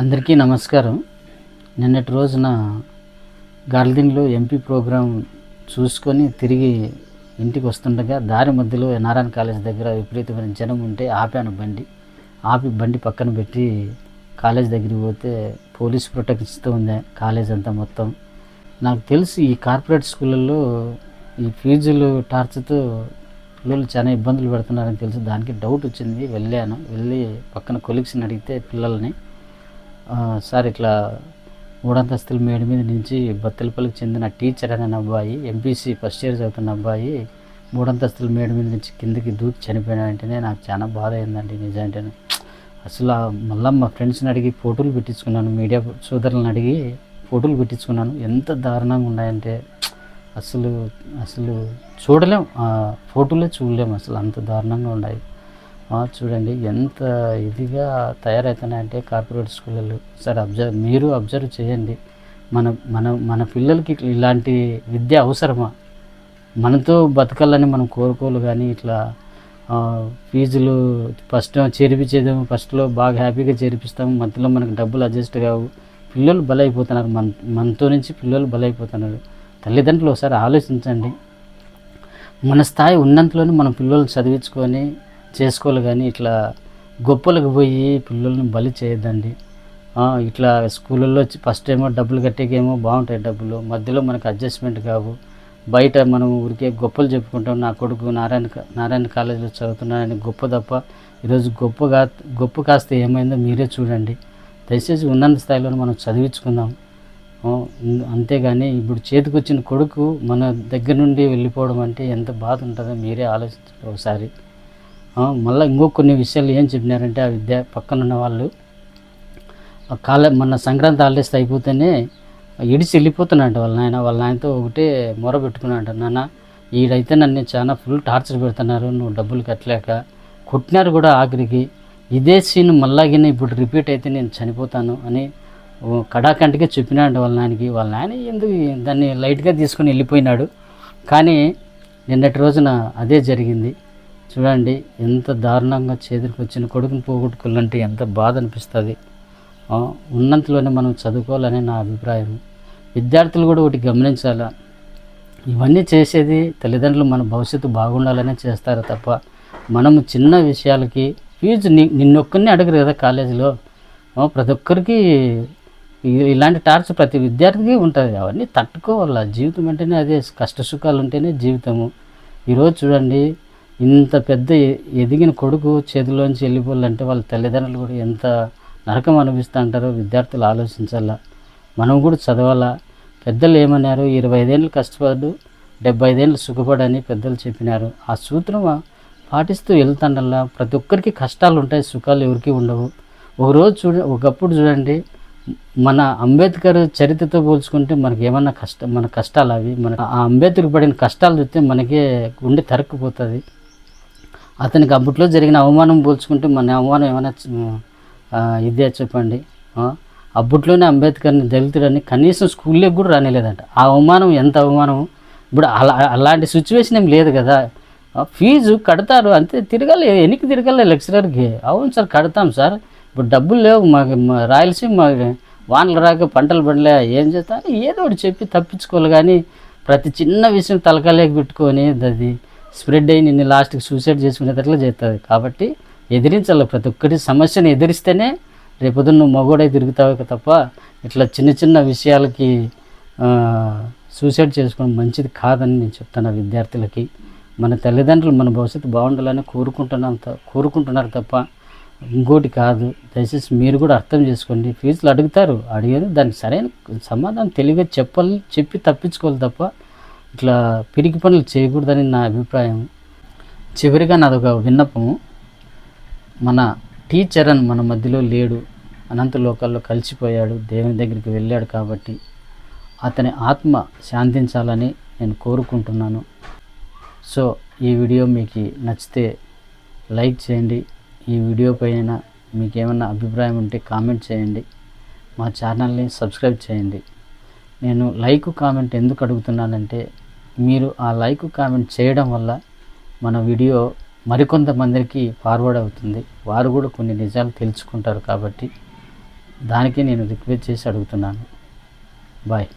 అందరికీ నమస్కారం. నిన్నటి రోజున గార్లింగ్లో ఎంపీ ప్రోగ్రాం చూసుకొని తిరిగి ఇంటికి వస్తుండగా దారి మధ్యలో నారాయణ కాలేజ్ దగ్గర విపరీతమైన జనం ఉంటే ఆపాను బండి. ఆపి బండి పక్కన పెట్టి కాలేజ్ దగ్గరికి పోతే పోలీస్ ప్రొటెక్షన్తో ఉంది కాలేజ్ అంతా మొత్తం. నాకు తెలిసి ఈ కార్పొరేట్ స్కూళ్ళల్లో ఈ ఫీజులు టార్చ్తో పిల్లలు చాలా ఇబ్బందులు పెడుతున్నారని తెలిసి దానికి డౌట్ వచ్చింది. వెళ్ళాను. వెళ్ళి పక్కన కొలీగ్స్ని అడిగితే పిల్లల్ని సార్ ఇట్లా మూడంతస్తుల మేడ మీద నుంచి బత్తలపల్లికి చెందిన టీచర్ అనే అబ్బాయి ఎంపీసీ ఫస్ట్ ఇయర్ చదువుతున్న అబ్బాయి మూడంతస్తుల మేడ మీద నుంచి కిందకి దూకి వెంటనే నాకు చాలా బాధ అయిందండి నిజాంటేనే. అసలు మళ్ళా మా ఫ్రెండ్స్ని అడిగి ఫోటోలు పెట్టించుకున్నాను మీడియా సోదరులను అడిగి ఫోటోలు పెట్టించుకున్నాను. ఎంత దారుణంగా ఉన్నాయంటే అసలు అసలు చూడలేం. ఫోటోలే చూడలేం అసలు. అంత దారుణంగా ఉన్నాయి. చూడండి ఎంత ఇదిగా తయారవుతున్నాయంటే కార్పొరేట్ స్కూళ్ళు సార్ అబ్జర్వ్ మీరు అబ్జర్వ్ చేయండి. మన మన మన పిల్లలకి ఇలాంటి విద్య అవసరమా? మనతో బతకాలని మనం కోరుకోలు కానీ ఇట్లా ఫీజులు ఫస్ట్ చేర్పించేదేమో ఫస్ట్లో బాగా హ్యాపీగా చేర్పిస్తాము మధ్యలో మనకు డబ్బులు అడ్జస్ట్ కావు. పిల్లలు బలైపోతున్నారు మన మనతో నుంచి పిల్లలు బలైపోతున్నారు. తల్లిదండ్రులు ఒకసారి ఆలోచించండి. మన స్థాయి ఉన్నంతలోనే మన పిల్లలు చదివించుకొని చేసుకోవాలి కానీ ఇట్లా గొప్పలకు పోయి పిల్లల్ని బలి చేయొద్దండి. ఇట్లా స్కూళ్ళల్లో ఫస్ట్ ఏమో డబ్బులు కట్టేకేమో బాగుంటాయి డబ్బులు మధ్యలో మనకు అడ్జస్ట్మెంట్ కావు. బయట మనం ఊరికే గొప్పలు చెప్పుకుంటాం నా కొడుకు నారాయణ నారాయణ కాలేజీలో చదువుతున్నాడని గొప్ప తప్ప ఈరోజు గొప్పగా గొప్ప కాస్త ఏమైందో మీరే చూడండి. దయచేసి ఉన్నత స్థాయిలో మనం చదివించుకుందాం. అంతేగాని ఇప్పుడు చేతికొచ్చిన కొడుకు మన దగ్గర నుండి వెళ్ళిపోవడం అంటే ఎంత బాధ ఉంటుందో మీరే ఆలోచించండి ఒకసారి. మళ్ళీ ఇంకో కొన్ని విషయాలు ఏం చెప్పినారంటే ఆ విద్య పక్కనున్న వాళ్ళు కాలే మన సంక్రాంతి హాలిడేస్ అయిపోతేనే ఇడిచి వెళ్ళిపోతున్నాడు వాళ్ళ నాయన. వాళ్ళ నాయనతో ఒకటే మొర పెట్టుకున్నాడు నాన్న ఈడైతే నన్ను చాలా ఫుల్ టార్చర్ పెడుతున్నారు నువ్వు డబ్బులు కట్టలేక కొట్టినారు కూడా ఆఖరికి. ఇదే సీన్ మళ్ళాగిన ఇప్పుడు రిపీట్ అయితే నేను చనిపోతాను అని ఓ కడాకంటిగా చెప్పినాడు వాళ్ళ నాయనకి. వాళ్ళ నాయన ఎందుకు దాన్ని లైట్గా తీసుకొని వెళ్ళిపోయినాడు. కానీ నిన్నటి రోజున అదే జరిగింది. చూడండి ఎంత దారుణంగా చేతికి వచ్చిన కొడుకుని పోగొట్టుకోవాలంటే ఎంత బాధ అనిపిస్తుంది. ఉన్నంతలోనే మనం చదువుకోవాలని నా అభిప్రాయం. విద్యార్థులు కూడా ఒకటి గమనించాలా? ఇవన్నీ చేసేది తల్లిదండ్రులు మన భవిష్యత్తు బాగుండాలనే చేస్తారు తప్ప మనము చిన్న విషయాలకి ఫీజు ని నిన్నొక్కరిని అడగరు కదా కాలేజీలో? ప్రతి ఒక్కరికి ఇలాంటి టార్చ్ ప్రతి విద్యార్థికి ఉంటుంది. అవన్నీ తట్టుకోవాలా? జీవితం అంటేనే అదే కష్ట సుఖాలు ఉంటేనే జీవితము. ఈరోజు చూడండి ఇంత పెద్ద ఎదిగిన కొడుకు చేతిలోంచి వెళ్ళిపోవాలంటే వాళ్ళ తల్లిదండ్రులు కూడా ఎంత నరకం అనిపిస్తూ అంటారో విద్యార్థులు ఆలోచించాలా? మనం కూడా చదవాలా? పెద్దలు ఏమన్నారు? ఇరవై ఐదేళ్ళు కష్టపడు డెబ్బై ఐదేళ్ళు సుఖపడని పెద్దలు చెప్పినారు. ఆ సూత్రం పాటిస్తూ వెళ్తాండల్లా ప్రతి ఒక్కరికి కష్టాలు ఉంటాయి సుఖాలు ఎవరికి ఉండవు. ఒకరోజు చూడ ఒకప్పుడు చూడండి మన అంబేద్కర్ చరిత్రతో పోల్చుకుంటే మనకి ఏమన్నా కష్టం మన కష్టాలు అవి మన ఆ అంబేద్కర్ పడిన కష్టాలు చూస్తే మనకే గుండె తరక్కుపోతుంది. అతనికి అప్పట్లో జరిగిన అవమానం పోల్చుకుంటే మన అవమానం ఏమైనా ఇదే చెప్పండి. అప్పట్లోనే అంబేద్కర్ని దళితుడని కనీసం స్కూల్లోకి కూడా రానిలేదంట. ఆ అవమానం ఎంత అవమానం? ఇప్పుడు అలా అలాంటి సిచ్యువేషన్ ఏం లేదు కదా. ఫీజు కడతారు అంతే తిరగాలి ఎనికి తిరగలే లెక్చరర్కి. అవును సార్ కడతాం సార్. ఇప్పుడు డబ్బులు లేవు మాకు మా రాయలసీమ మా వానలు రాక పంటలు పడలే ఏం చేస్తా ఏదో ఒకటి చెప్పి తప్పించుకోవాలి కానీ ప్రతి చిన్న విషయం తలకాలేకి పెట్టుకొని అది స్ప్రెడ్ అయ్యి నిన్ను లాస్ట్కి సూసైడ్ చేసుకునేటట్లు చేస్తుంది. కాబట్టి ఎదిరించాలి. ప్రతి ఒక్కటి సమస్యను ఎదిరిస్తేనే రేపొద్దు నువ్వు మగోడై తిరుగుతావు తప్ప ఇట్లా చిన్న చిన్న విషయాలకి సూసైడ్ చేసుకోవడం మంచిది కాదని నేను చెప్తాను విద్యార్థులకి. మన తల్లిదండ్రులు మన భవిష్యత్తు బాగుండాలని కోరుకుంటున్నాం కోరుకుంటున్నారు తప్ప ఇంకోటి కాదు. దయచేసి మీరు కూడా అర్థం చేసుకోండి. ఫీజులు అడుగుతారు. అడిగేది దానికి సరైన సమాధానం తెలివిగా చెప్పాలి చెప్పి తప్పించుకోవాలి తప్ప ఇట్లా పిరికి పనులు చేయకూడదని నా అభిప్రాయం. చివరిగా నాదొక విన్నపము. మన టీచర్ అని మన మధ్యలో లేడు. అనంత లోకాల్లో కలిసిపోయాడు. దేవుని దగ్గరికి వెళ్ళాడు కాబట్టి అతని ఆత్మ శాంతించాలని నేను కోరుకుంటున్నాను. సో ఈ వీడియో మీకు నచ్చితే లైక్ చేయండి. ఈ వీడియో పైన మీకు ఏమైనా అభిప్రాయం ఉంటే కామెంట్ చేయండి. మా ఛానల్ని సబ్స్క్రైబ్ చేయండి. నేను లైక్ కామెంట్ ఎందుకు అడుగుతున్నానంటే మీరు ఆ లైక్ కామెంట్ చేయడం వల్ల మన వీడియో మరికొంతమందికి ఫార్వర్డ్ అవుతుంది. వారు కూడా కొన్ని నిజాలు తెలుసుకుంటారు కాబట్టి దానికి నేను రిక్వెస్ట్ చేసి అడుగుతున్నాను. బాయ్